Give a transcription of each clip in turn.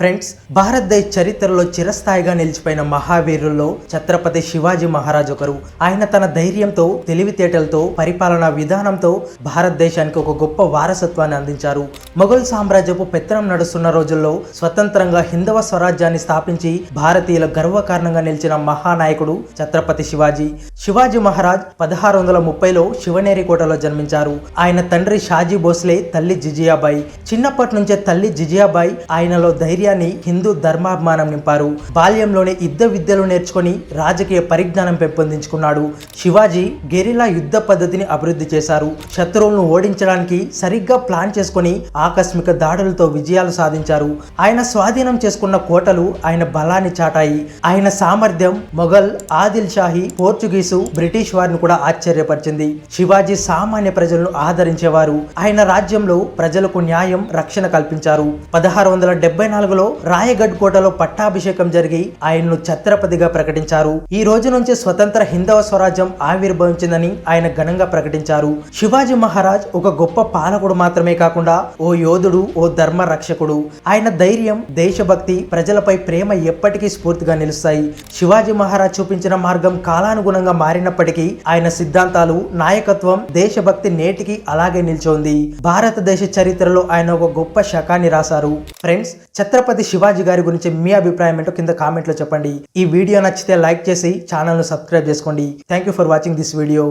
Friends భారతదేశ చరిత్రలో చిరస్థాయిగా నిలిచిపోయిన మహావీరుల్లో ఛత్రపతి శివాజీ మహారాజ్ ఒకరు. ఆయన తన ధైర్యంతో తెలివితేటలతో పరిపాలనా విధానంతో భారతదేశానికి ఒక గొప్ప వారసత్వాన్ని అందించారు. మొఘల్ సామ్రాజ్యపు పెత్తనం నడుస్తున్న రోజుల్లో స్వతంత్రంగా హిందవ స్వరాజ్యాన్ని స్థాపించి భారతీయుల గర్వకారణంగా నిలిచిన మహానాయకుడు ఛత్రపతి శివాజీ. శివాజీ మహారాజ్ పదహారు వందల ముప్పైలో శివనేరికోటలో జన్మించారు. ఆయన తండ్రి షాజీ భోస్లే తల్లి జిజియాబాయి. చిన్నప్పటి నుంచే తల్లి జిజియాబాయి ఆయనలో ధైర్యాన్ని హిందూ ధర్మాభిమానం నింపారు. బాల్యంలోనే యుద్ధ విద్యలు నేర్చుకొని రాజకీయ పరిజ్ఞానం పెంపొందించుకున్నాడు. శివాజీ గెరిలా యుద్ధ పద్ధతిని అభివృద్ధి చేశారు. శత్రువులను ఓడించడానికి సరిగ్గా ప్లాన్ చేసుకొని ఆకస్మిక దాడులతో విజయాలు సాధించారు. ఆయన స్వాధీనం చేసుకున్న కోటలు ఆయన బలాన్ని చాటాయి. ఆయన సామర్థ్యం మొఘల్ ఆదిల్ షాహీ పోర్చుగీసు బ్రిటిష్ వారిని కూడా ఆశ్చర్యపరిచింది. శివాజీ సామాన్య ప్రజలను ఆదరించేవారు. ఆయన రాజ్యంలో ప్రజలకు న్యాయం రక్షణ కల్పించారు. పదహారు వందల డెబ్బై నాలుగులో రాయగఢ్ కోటలో పట్టాభిషేకం జరిగి ఆయన్ను ఛత్రపతిగా ప్రకటించారు. ఈ రోజు నుంచి స్వతంత్ర హిందవ స్వరాజ్యం ఆవిర్భవించిందని ఆయన ఘనంగా ప్రకటించారు. శివాజీ మహారాజ్ ఒక గొప్ప పాలకుడు మాత్రమే కాకుండా ఓ యోధుడు ఓ ధర్మ రక్షకుడు. ఆయన ధైర్యం దేశభక్తి ప్రజలపై ప్రేమ ఎప్పటికీ స్ఫూర్తిగా నిలుస్తాయి. శివాజీ మహారాజ్ చూపించిన మార్గం కాలానుగుణంగా మారినప్పటికీ ఆయన సిద్ధాంతాలు నాయకత్వం దేశభక్తి నేటికి అలాగే నిల్చోంది. భారతదేశ చరిత్రలో ఆయన ఒక గొప్ప శకాన్ని రాశారు. ఫ్రెండ్స్ ఛత్రపతి శివాజీ గారి గురించి మీ అభిప్రాయం ఏంటో కింద కామెంట్లో చెప్పండి. ఈ వీడియో నచ్చితే లైక్ చేసి ఛానల్ను సబ్స్క్రైబ్ చేసుకోండి. Thank you for watching this video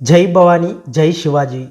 జై భవానీ జై శివాజీ.